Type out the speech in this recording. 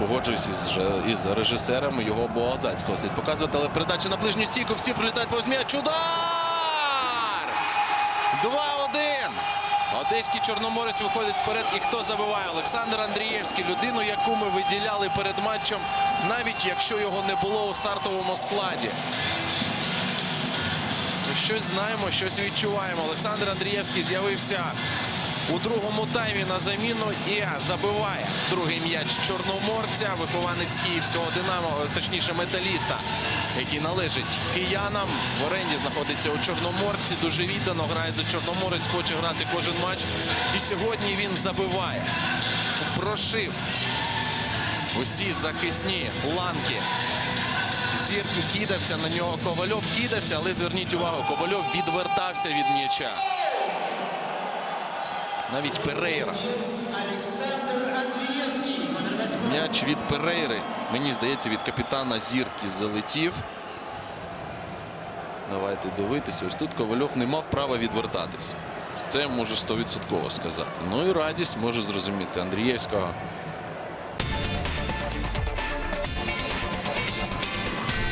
погоджуюсь із, із режисером його Боазацького. Слід показувати, але передача на ближню стійку. Всі прилітають повз м'яч. Удар! 2-1. Одеський Чорноморець виходить вперед. І хто забиває? Олександр Андрієвський. Людину, яку ми виділяли перед матчем, навіть якщо його не було у стартовому складі. Щось знаємо, щось відчуваємо. Олександр Андрієвський з'явився у другому таймі на заміну і забиває другий м'яч чорноморця, вихованець київського динамо, точніше металіста, який належить киянам. В оренді знаходиться у Чорноморці. Дуже віддано грає за Чорноморець, хоче грати кожен матч. І сьогодні він забиває. Прошив усі захисні ланки Зірки кидався на нього. Ковальов кидався, але зверніть увагу, Ковальов відвертався від м'яча. Навіть Перейра. Олександр Андрієвський, номер 8. М'яч від Перейри. Мені здається, від капітана Зірки залетів. Давайте дивитися. Ось тут Ковальов не мав права відвертатись. Це я можу 100% сказати. Ну і радість може зрозуміти Андрієвського.